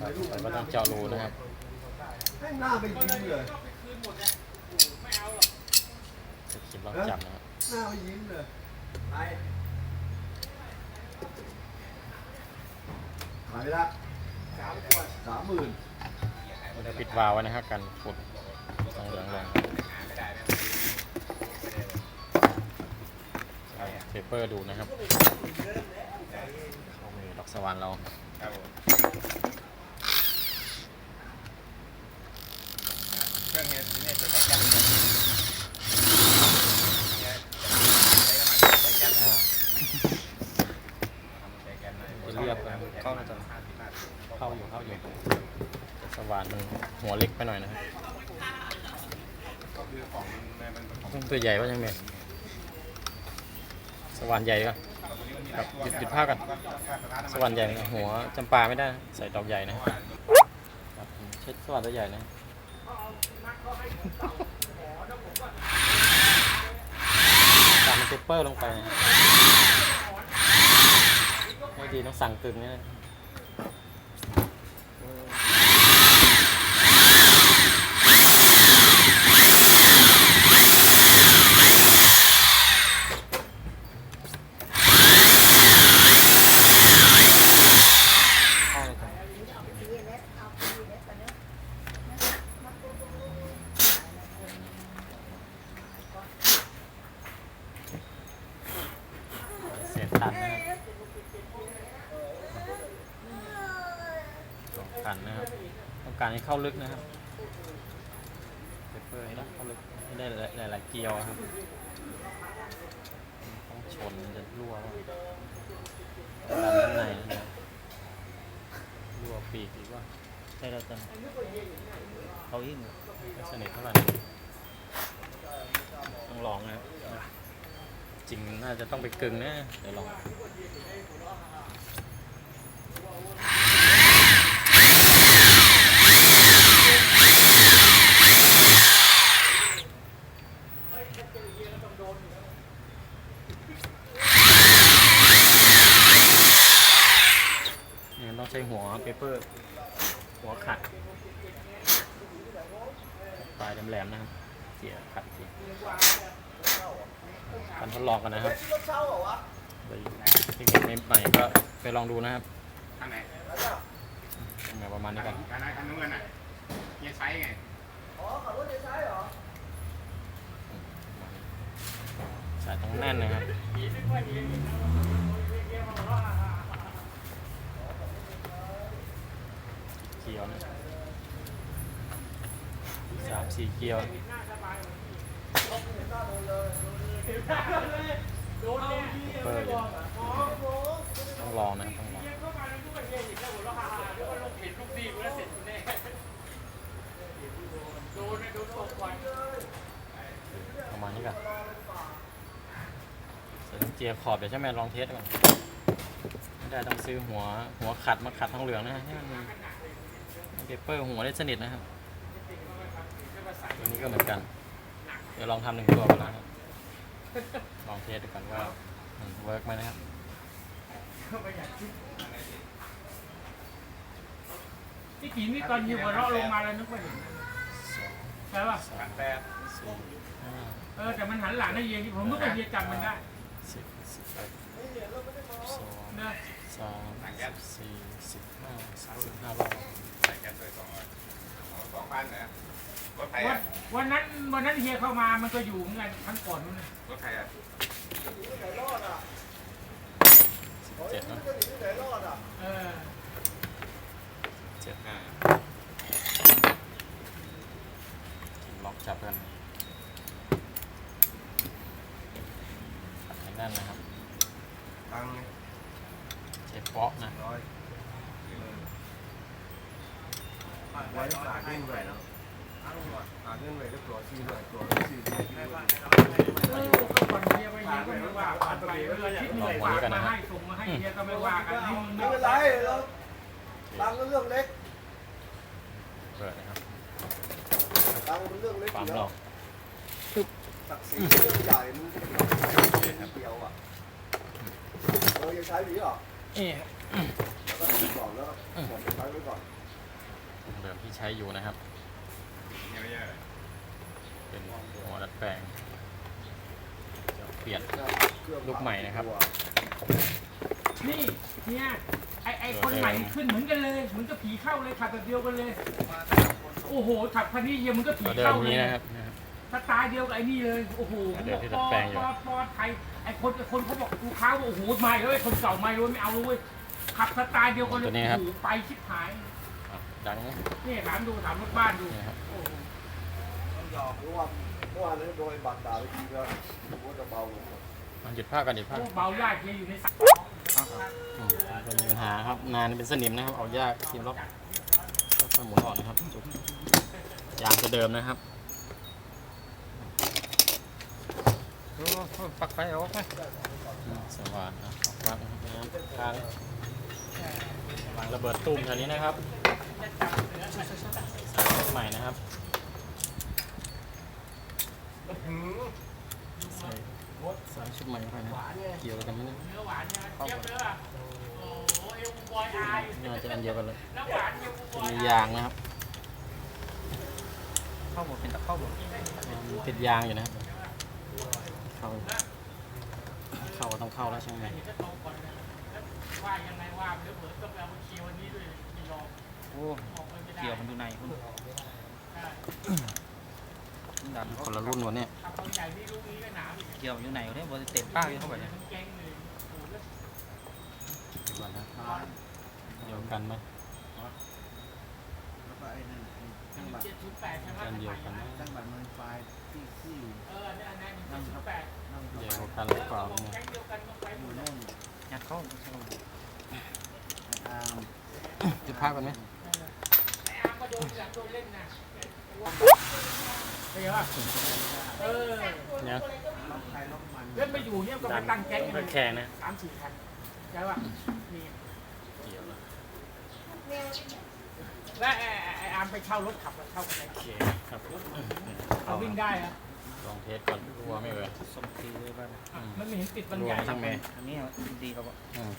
เราก็ต้องเจาะรูนะครับให้หน้าไปยิ้มเลยจะคิดล็อกจับนะครับ หน้าไปยิ้มเลยไปขายไปละสามหมื่นเดี๋ยวปิดวาล์วไว้นะครับกันฝุ่นต้องเหลืองแรงใช้เปเปอร์ดูนะครับเขามีล็อกสวานเรา ครับผมเครื่องเนี้ยเนี่ยจะใช้แก๊สเนี่ยเนี่ยใช้น้ำมันใช้แก๊สอ่าใช้แก๊สหน่อยจะเรียบนะเข้ามาจะห้าสิบห้าสิบเข้าอยู่เข้าอยู่สว่านมันหัวเล็กไปหน่อยนะครับก็คือของมันมันของ ต้องตัวใหญ่ว่ายังไงสว่านใหญ่ปะ ครับหยุดหยุดภาพกันสว่านใหญ่หัวจำปาไม่ได้ ใส่ดอกใหญ่นะครับเช็ดสว่านตัวใหญ่นะตามมันเปเปอร์ลงไปไม่ดีต้องสั่งตึงนี่ย เข้าเลยครับเสียงตันนะครับันนะครับ ต้องการให้เข้าลึกนะครับเปเปอร์ให้ได้เข้าลึกให้ได้หลายหลายๆเกลียวครับ ต้องชนมันจะรั่วว่าดันข้างในนะรับรั่วปีกอีกว่าใช่แล้วจังเขายิ่งไม่สนิทเท่าไหร่ต้องลองนะครับจริงน่าจะต้องไปกึ่งนะเดี๋ยวลอง นี่มันต้องใช้หัว เปเปอร์ หัวขัดปลายแหลมๆนะครับ เสียขัดทีการทดลองกันนะครับโดยเทคนิคใหม่ๆก็ไปลองดูนะครับข้างไหนทำงานประมาณนี้คักันนคันไหนคันนู้นน่ะเฮียใช้ไงสายต้องแน่นนะครับ เกียวนะสามสี่เกียวเปอร์อยู่ต้องลองนะต้องลองประมาณนี้กันเสร็จต้องเจียขอบเดี๋ยวใช่ไหมลองเทสก่อนไม่ได้ต้องซื้อหัวหัวขัดมาขัดทองเหลืองนะให้มัน เปเปอร์หัวได้สนิทนะครับ ตัวนี้ก็เหมือนกัน เดี๋ยวลองทำหนึ่งตัวก่อนนะครับ ลองเทสดูก่อนว่ามันเวิร์กไหมนะครับที่ขีนี่ตอนยิงหัวเราะลงมาแล้วนึกว่าเห็นใช่ป่ะสาคัมนแปดสี่ห้าเออแต่มันหันหลังให้เยียที่ผมนึกว่าเยียจำมันได้สิบสิบเอ็ดสองนะสามสิบสี่สิบห้าสิบห้ารอบ ใส่แก๊สเลยสองร้อยสองพันนะรถไทยวันอะวันนั้นวันนั้นเฮียเข้ามามันก็อยู่เหมือนกันครั้งก่อนนู้นนะรถไทยอะเจ็ดนะเออเจ็ดห้าล็อกจับกันขัดให้แน่นนะครับ ตังค์ไงเจ็บเปาะนะร้อย ไว้ขาเด้งไปแล้วขาเด้งไปก็ตัวซีหน่อยตัวซีด้วยเออก่อนเฮียไปเฮียก็ไม่ว่ากันไปเออคิดเหนื่อยฝามาให้ส่งมาให้เฮียก็ไม่ว่ากันนี่มึงไม่เป็นไรเราตังก็เรื่องเล็กเปิดนะครับตังเป็นเรื่องเล็กอปั๊มยู่หลแล้อวกศักดิ์ศรีเรื่องใหญ่มันเดียวอะเออยังใช้หรือเปล่าเอ๊ะแล้วก็ก่อนแล้วผมใช้ไว้ก่อน ทองเหลืองที่ใช้อยู่นะครับเยอะแยะเป็นหัวดัดแปลงจะเปลี่ยนเครื่องลูกใหม่นะครับ นี่เนี่ยไอไอคนใหม่ขึ้นเหมือนกันเลยเหมือนกับผีเข้าเลยขับแบบเดียวกันเลย โอ้โหขับคันนี้เยี่ยมมันก็ผีตัวเดิมเข้าเลนี้ยนะครับนะครับ สไตล์เดียวกับไอ้นี่เลยโอ้โหเดี๋ยวที่ปดัดอแปลงอยู่ ปอปอไทยไอคนไอคนเขาบอกลูกค้าบอกโอ้โหไม่เลยคนเก่าไม่เลยไม่เอาเลยขับสไตล์เดียวกันเลยตัวนี้ครับ โอ้โหไปชิบหายอะ ดังนะนี่ถามดูถามรถบ้านดูนี่ครับโอ้โหต้องยอมเพราะว่าเมื่อวานนี้โดยบัตรด่าไปทีก็ผมว่าจะเบาลงอะหยุดภาคกันหยุดภาคพวกเบายากเยอะอยู่ในสายอืมก็มีปัญหาครับนานเป็นสนิมนะครับ เอายากทีมล็อกค่อยๆหมุนออกนะครับจุกยางจะเดิมนะครับปักไฟออกไหมอืมสว่านนะออกปั๊บนะครับน้ำค้าง วางระเบิดตุ้มแถวนี้นะครับสายใหม่นะครับใส่สายชุดใหม่เข้าไปนะเกี่ยวกันนี่ยเนื้านเนี่เจี๊ยบเลยอะโอ้โหเอวบอยอายน่าจะอันเดียวกันเลยน้ำหวานเอวบจะอยมีอายางนะครับเข้าหมดเป็นตะเข้าหมดติดยางอยู่นะครับเข้าเข้าต้องเข้าแล้วใช่ไหม วว่ายังไงว่าเดี๋ยวเผื่อต้องไปเอาเคลียร์วันนี้ด้วยไม่ยอมโอ้ออกไปไม่ได้เกี่ยวมันอยู่ในคุณใช่ดันคนละรุ่นวันนี้ขับเขาใหญ่นี่ลูกนี้ก็หนาอีกเกี่ยวอยู่ไหนเนี่ยบนเต็มป้าอยู่เข้าไปเนี่ยมันเก่งเลยโอ้โหแล้วดีกว่านะเดียวกันไหมแล้วก็ไอ้นั่นไอ้ตั้งบัตรเจ็ดศูนย์แปดใช่ไหมอันเดียวกันไหมตั้งบัตรมันไฟล์ที่ที่อยู่เออเนี่ยอันนั้นเจ็ดศูนย์แปดนั่งเดียวกันหรือเปล่าเนี่ยแก๊งเดียวกันต้องไปหอมยู่ดเลยโน่น ยัดเข้า อาร์ม จุดภาพกันไหมไอ้อาร์มก็โดนหลังโดนเล่นนะเป็นไงวะเออเนี่ยล็อกใครล็อกมันเล่นไม่อยู่เนี่ยก็ไปตั้งแก๊งกันเลไม่ยแข่งนะสามสี่คันใช่ป่ะนี่เกี่ยวแล้วและไอ้ไอ้ไอ้อาร์มไปเช่ารถขับอะเช่ากันไหนโอเคครับเอาวิ่งได้อะลองเทสก่อนรัวไม่เอ่ยสมทีเลยบ้านอะมันไม่เห็นติดมันรวใหมญ่ทั้งแม่อันนี้ดีเราบอกอืม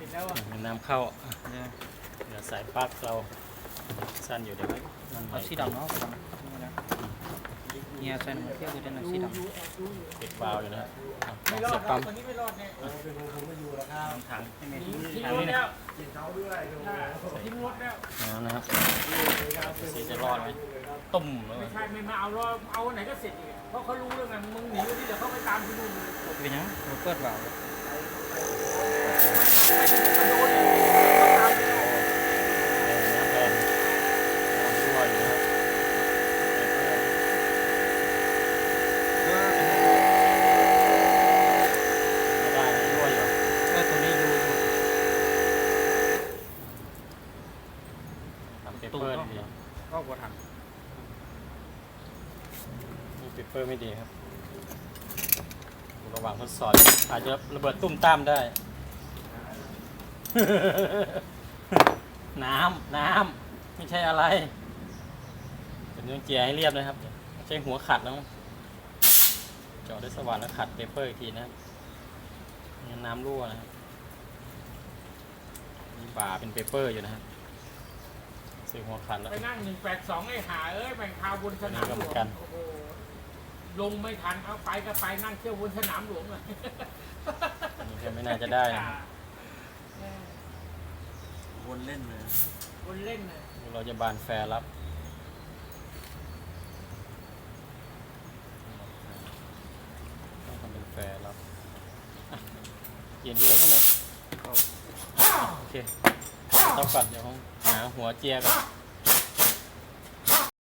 ติดแล้วอะเป็นน้ำเข้า เนี่ยเดี๋ยวสายปลั๊กเราสั้นอยู่เดี๋ยวไว้นั่นใหม่เอาสีดำเนาะเนี่ยใส่หนังเที่ยวจะหนังดูสีดดูแอบดูอยู่ติดวาล์วอยู่นะครับอะไม่รอเสีดยบครัปั๊บมวันนี้ไม่รอดเนี่ยเป็นผมผมไม่อยู่แล้วครับำถังใช่ไหมทิ้งทิ้งถังรถนี่แล้วกินเขาด้วยดูอ่าทิ้งรถแล้วน้ำนะครับสีจะรอดไหมตุ่มแล้วไม่ใช่ไม่มาเอารอเอาวันไหนก็เสร็จอีกเพราะเขารู้แล้วไงมึงหนีไปที่เดี๋ยวเขาไปตามที่นู่นเลยเป็นยังเราเปิดเปล่าไม่ไม่โดนอีกเขาตามไปเลย น้ำแรงรั่วอยู่นะครับไม่ได้นะรั่วอยู่ เออตัวนี้อยู่อยู่ ทำเปเปอร์ดี ก็กดถัง นี่เปเปอร์ไม่ดีครับอยู่ระหว่างทดสอบอาจจะระเบิดตุ้มตามได้ น้ำน้ำไม่ใช่อะไร เป็นเรื่องเจียร์ให้เรียบนะครับไม่ใช่หัวขัดนะเจาะด้วยสว่านแล้วขัดเปเปอร์อีกทีนะครับไม่งั้นน้ำรั่วนะครับมีบ่าเป็นเปเปอร์อยู่นะครับซื้อหัวขัดแล้วไปนั่งหนึ่งแปดสองไอ้หาเอ้ยแบ่งคาวบนสนามหลนี่ก็เหมืวองนกันโอ้โห ลงไม่ทันเอาไปก็ไปนั่งเที่ยวบนสนามหลวงเลยอันนี้ก็ไม่น่าจะได้นะวนเล่นเลยคนเล่นน่ะเราจะบานแฟร์รับต้องทำเป็นแฟร์รับอะเปลี่ยนทีแล้วก็เลยโอเคต้องก่อนเดี๋ยวผมหาหัวเจียร์ก่อน